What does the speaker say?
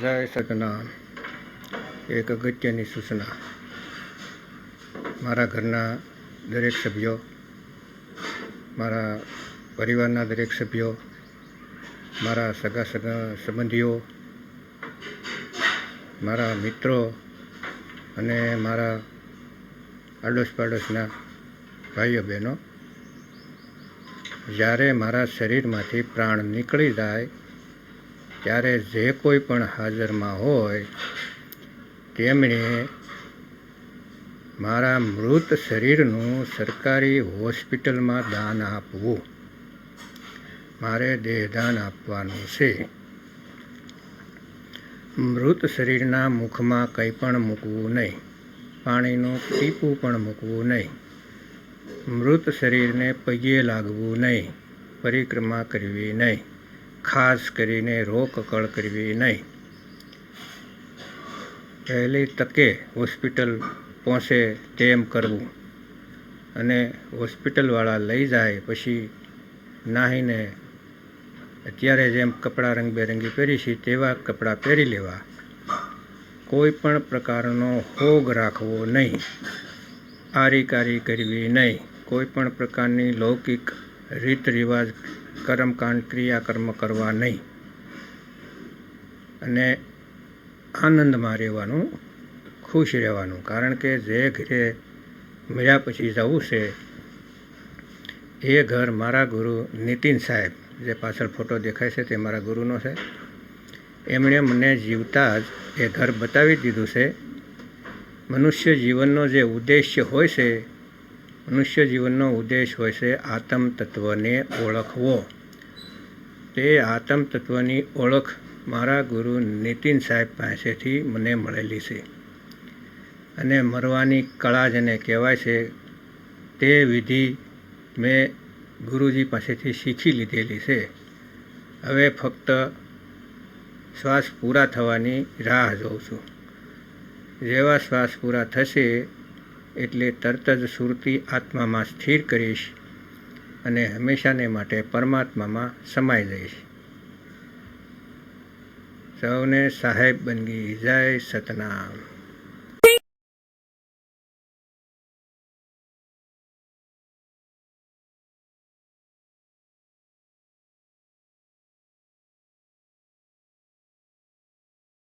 જય સતનામ. એક અગત્યની સૂચના. મારા ઘરના દરેક સભ્યો, મારા પરિવારના દરેક સભ્યો, મારા સગા સગા, સંબંધીઓ, મારા મિત્રો અને મારા આડોશ પાડોશના ભાઈઓ બહેનો, જ્યારે મારા શરીરમાંથી પ્રાણ નીકળી જાય ત્યારે જે કોઈ પણ હાજરમાં હોય, તેમણે મારા મૃત શરીરનું સરકારી હોસ્પિટલમાં દાન આપવું. મારે દેહદાન આપવાનું છે. મૃત શરીરના મુખમાં કંઈ પણ મૂકવું નહીં. પાણીનું ટીપું પણ મૂકવું નહીં. મૃત શરીરને પગે લાગવું નહીં. પરિક્રમા કરવી નહીં. ખાસ કરીને રોકકળ કરવી નહીં. પહેલી તકે હોસ્પિટલ પહોંચે તેમ કરવું અને હોસ્પિટલવાળા લઈ જાય પછી નાહીને અત્યારે જેમ કપડાં રંગબેરંગી પહેરી છે તેવા કપડાં પહેરી લેવા. કોઈ પણ પ્રકારનો હોગ રાખવો નહીં. આરીકારી કરવી નહીં. કોઈ પણ પ્રકારની લૌકિક રીત રિવાજ કર્મકાંડ ક્રિયાકર્મ કરવા નહીં. અને આનંદમાં રહેવાનું, ખુશ રહેવાનું. કારણ કે જે ઘરે મળ્યા પછી જવું છે, એ ઘર મારા ગુરુ નીતિન સાહેબ, જે પાછળ ફોટો દેખાય છે તે મારા ગુરુનો છે. એમણે મને જીવતા જ એ ઘર બતાવી દીધું છે. મનુષ્ય જીવનનો જે ઉદ્દેશ્ય હોય છે મનુષ્ય જીવનનો ઉદ્દેશ હોય છે આત્મ તત્વને ઓળખવો. તે આત્મ તત્વની ઓળખ મારા ગુરુ નીતિન સાહેબ પાસેથી મને મળેલી છે. અને મરવાની કળા જેને કહેવાય છે, તે વિધિ મેં ગુરુજી પાસેથી શીખી લીધેલી છે. હવે ફક્ત શ્વાસ પૂરા થવાની રાહ જોઉં છું. જેવા શ્વાસ પૂરા થશે એટલે તરત જ સુરતી આત્મામાં સ્થિર કરીશ અને હંમેશાને માટે પરમાત્મામાં સમાઈ જઈશ. સૌને સાહેબ બનગી જય સતનામ.